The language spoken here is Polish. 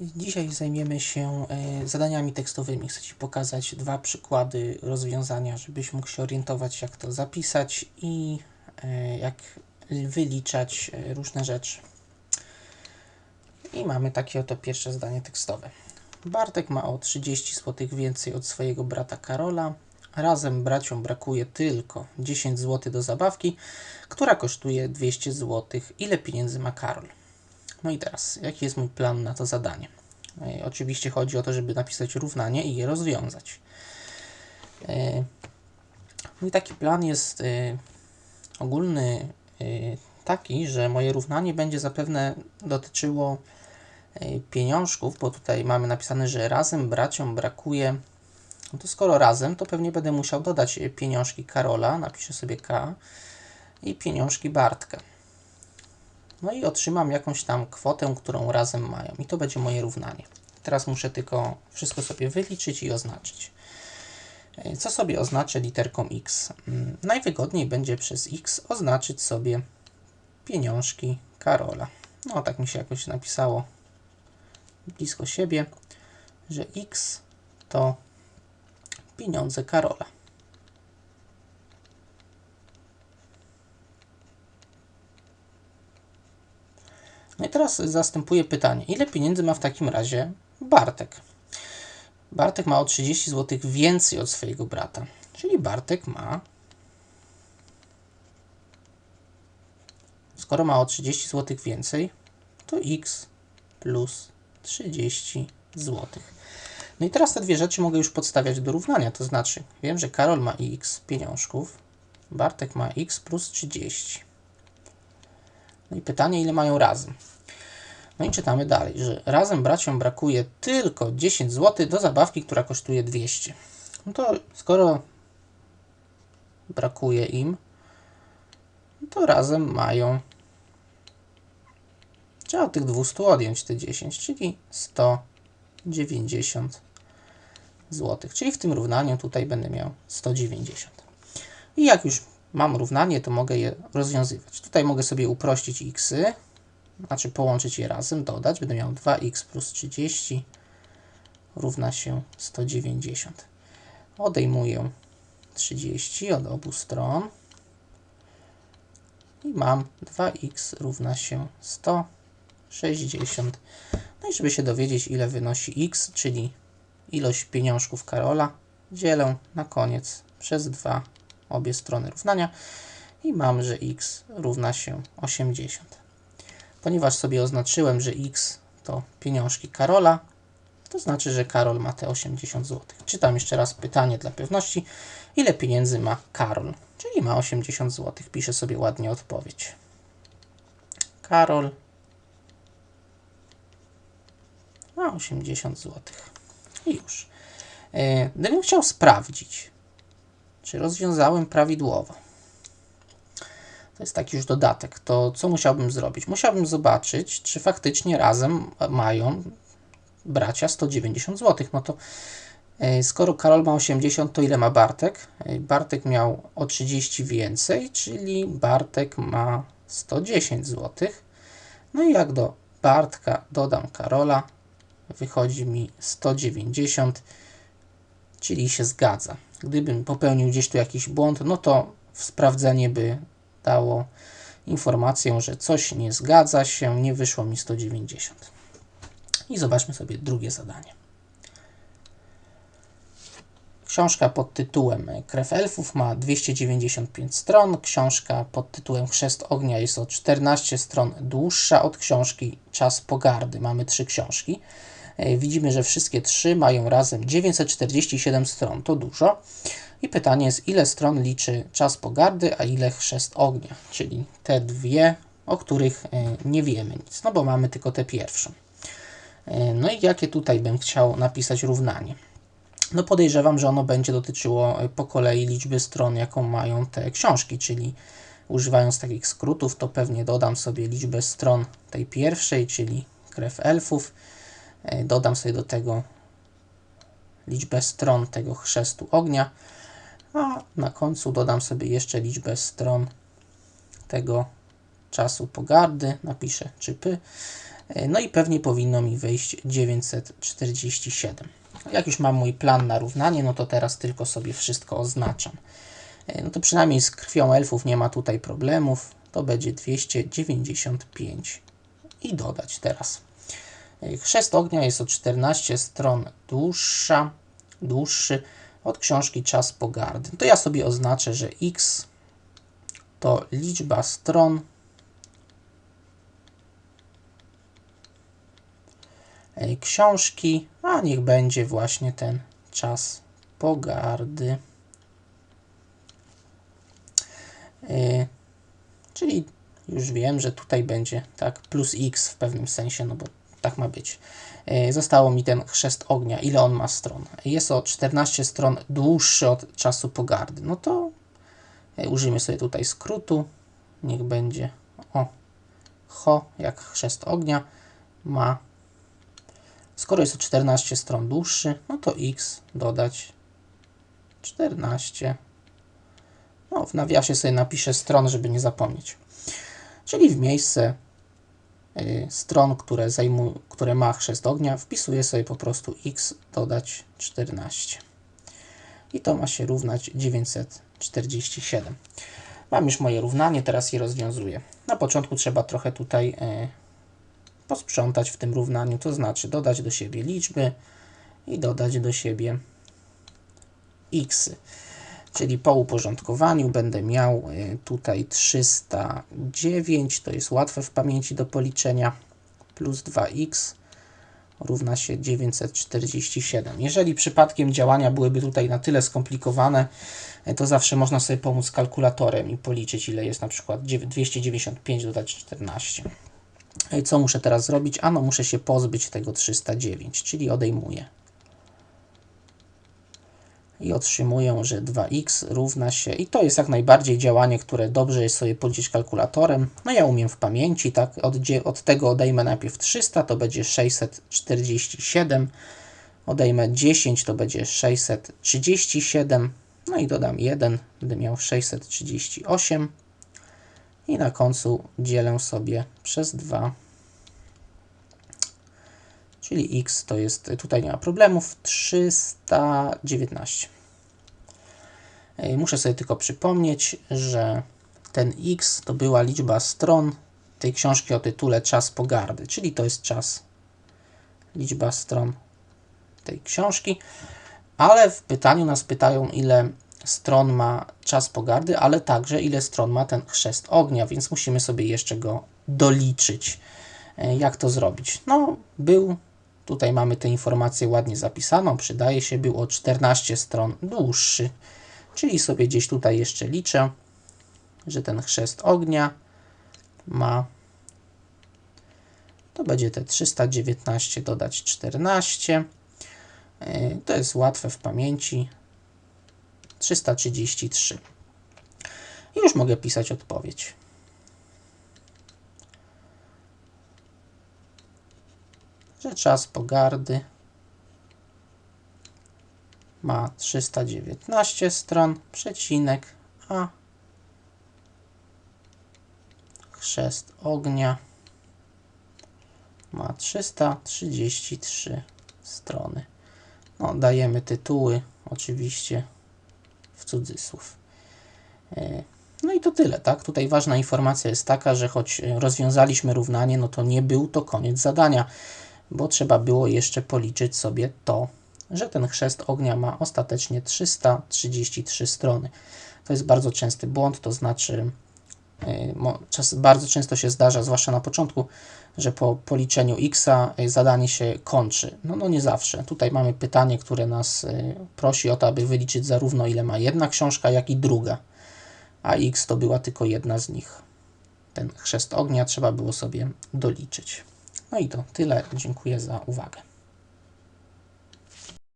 Dzisiaj zajmiemy się e, zadaniami tekstowymi. Chcę Ci pokazać dwa przykłady rozwiązania, żebyś mógł się orientować, jak to zapisać i e, jak wyliczać e, różne rzeczy. I mamy takie oto pierwsze zdanie tekstowe. Bartek ma o 30 zł więcej od swojego brata Karola. Razem braciom brakuje tylko 10 zł do zabawki, która kosztuje 200 zł. Ile pieniędzy ma Karol? No i teraz, jaki jest mój plan na to zadanie? E, Oczywiście chodzi o to, żeby napisać równanie i je rozwiązać. E, Mój taki plan jest e, ogólny taki, że moje równanie będzie zapewne dotyczyło pieniążków, bo tutaj mamy napisane, że razem braciom brakuje. No to skoro razem, to pewnie będę musiał dodać pieniążki Karola, napiszę sobie K i pieniążki Bartka. No i otrzymam jakąś tam kwotę, którą razem mają. I to będzie moje równanie. Teraz muszę tylko wszystko sobie wyliczyć i oznaczyć. E, Co sobie oznaczę literką X? Mm, Najwygodniej będzie przez X oznaczyć sobie pieniążki Karola. No tak mi się jakoś napisało blisko siebie, że X to pieniądze Karola. Teraz zastępuję pytanie, ile pieniędzy ma w takim razie Bartek? Bartek ma o 30 zł więcej od swojego brata, czyli Bartek ma. Skoro ma o 30 zł więcej, to x plus 30 zł. No i teraz te dwie rzeczy mogę już podstawiać do równania, to znaczy wiem, że Karol ma x pieniążków, Bartek ma x plus 30. No i pytanie, ile mają razem? No i czytamy dalej, że razem braciom brakuje tylko 10 zł do zabawki, która kosztuje 200. No to skoro brakuje im, to razem mają. Trzeba od tych 200 odjąć te 10, czyli 190 zł. Czyli w tym równaniu tutaj będę miał 190. I jak już mam równanie, to mogę je rozwiązywać. Tutaj mogę sobie uprościć xy, znaczy połączyć je razem, dodać. Będę miał 2x plus 30 równa się 190. Odejmuję 30 od obu stron i mam 2x równa się 160. No i żeby się dowiedzieć, ile wynosi x, czyli ilość pieniążków Karola, dzielę na koniec przez 2 obie strony równania i mam, że x równa się 80. Ponieważ sobie oznaczyłem, że x to pieniążki Karola, to znaczy, że Karol ma te 80 zł. Czytam jeszcze raz pytanie dla pewności. Ile pieniędzy ma Karol? Czyli ma 80 zł. Piszę sobie ładnie odpowiedź. Karol ma 80 zł. I już. E, Gdybym chciał sprawdzić, czy rozwiązałem prawidłowo. To jest taki już dodatek. To co musiałbym zrobić? Musiałbym zobaczyć, czy faktycznie razem mają bracia 190 zł. No to e, skoro Karol ma 80, to ile ma Bartek? E, Bartek miał o 30 więcej, czyli Bartek ma 110 zł. No i jak do Bartka dodam Karola, wychodzi mi 190, czyli się zgadza. Gdybym popełnił gdzieś tu jakiś błąd, no to sprawdzenie by dało informację, że coś nie zgadza się, nie wyszło mi 190. I zobaczmy sobie drugie zadanie. Książka pod tytułem Krew Elfów ma 295 stron. Książka pod tytułem Chrzest Ognia jest o 14 stron dłuższa od książki Czas Pogardy. Mamy trzy książki. E, Widzimy, że wszystkie trzy mają razem 947 stron. To dużo. I pytanie jest, ile stron liczy Czas Pogardy, a ile Chrzest Ognia, czyli te dwie, o których e, nie wiemy nic, no bo mamy tylko tę pierwszą. E, No i jakie tutaj bym chciał napisać równanie? No podejrzewam, że ono będzie dotyczyło e, po kolei liczby stron, jaką mają te książki, czyli używając takich skrótów, to pewnie dodam sobie liczbę stron tej pierwszej, czyli Krew Elfów. Dodam sobie do tego liczbę stron tego chrztu ognia, a na końcu dodam sobie jeszcze liczbę stron tego czasu pogardy, napiszę czy py E, No i pewnie powinno mi wyjść 947. Jak już mam mój plan na równanie, no to teraz tylko sobie wszystko oznaczam. E, No to przynajmniej z krwią elfów nie ma tutaj problemów. To będzie 295 i dodać teraz. E, Chrzest ognia jest o 14 stron dłuższa, dłuższy od książki Czas Pogardy. To ja sobie oznaczę, że x to liczba stron książki, a niech będzie właśnie ten Czas Pogardy. E, Czyli już wiem, że tutaj będzie tak plus x w pewnym sensie, no bo tak ma być. E, Zostało mi ten chrzest ognia. Ile on ma stron? Jest o 14 stron dłuższy od czasu pogardy. No to e, użyjmy sobie tutaj skrótu. Niech będzie o ho, jak chrzest ognia ma. Skoro jest o 14 stron dłuższy, no to x dodać 14 no, w nawiasie sobie napiszę stron, żeby nie zapomnieć. Czyli w miejsce stron, które, zajmu, które ma chrzest ognia, wpisuję sobie po prostu x dodać 14. I to ma się równać 947. Mam już moje równanie, teraz je rozwiązuję. Na początku trzeba trochę tutaj y, posprzątać w tym równaniu, to znaczy dodać do siebie liczby i dodać do siebie xy. Czyli po uporządkowaniu będę miał y, tutaj 309, to jest łatwe w pamięci do policzenia, plus 2x równa się 947. Jeżeli przypadkiem działania byłyby tutaj na tyle skomplikowane, y, to zawsze można sobie pomóc kalkulatorem i policzyć, ile jest na przykład 295 dodać 14. I co muszę teraz zrobić? Ano, muszę się pozbyć tego 309, czyli odejmuję i otrzymuję, że 2x równa się, i to jest jak najbardziej działanie, które dobrze jest sobie policzyć kalkulatorem. No ja umiem w pamięci, tak, od, od tego odejmę najpierw 300, to będzie 647, odejmę 10, to będzie 637, no i dodam 1, będę miał 638 i na końcu dzielę sobie przez 2 czyli x to jest, tutaj nie ma problemów, 319. E, Muszę sobie tylko przypomnieć, że ten x to była liczba stron tej książki o tytule Czas Pogardy, czyli to jest czas, liczba stron tej książki, ale w pytaniu nas pytają, ile stron ma Czas Pogardy, ale także ile stron ma ten Chrzest Ognia, więc musimy sobie jeszcze go doliczyć. Jak to zrobić? No, był Tutaj mamy tę informację ładnie zapisaną. Przydaje się, był o 14 stron dłuższy. Czyli sobie gdzieś tutaj jeszcze liczę, że ten chrzest ognia ma. To będzie te 319 dodać 14. Yy, To jest łatwe w pamięci. 333. I już mogę pisać odpowiedź. Że czas pogardy ma 319 stron, przecinek, a chrzest ognia ma 333 strony. No, dajemy tytuły, oczywiście w cudzysłów. E, No i to tyle, tak? Tutaj ważna informacja jest taka, że choć rozwiązaliśmy równanie, no to nie był to koniec zadania bo trzeba było jeszcze policzyć sobie to, że ten chrzest ognia ma ostatecznie 333 strony. To jest bardzo częsty błąd, to znaczy czas, bardzo często się zdarza, zwłaszcza na początku, że po policzeniu x zadanie się kończy. No, no nie zawsze. Tutaj mamy pytanie, które nas yy, prosi o to, aby wyliczyć zarówno ile ma jedna książka, jak i druga, a x to była tylko jedna z nich. Ten chrzest ognia trzeba było sobie doliczyć. No i to tyle. Dziękuję za uwagę.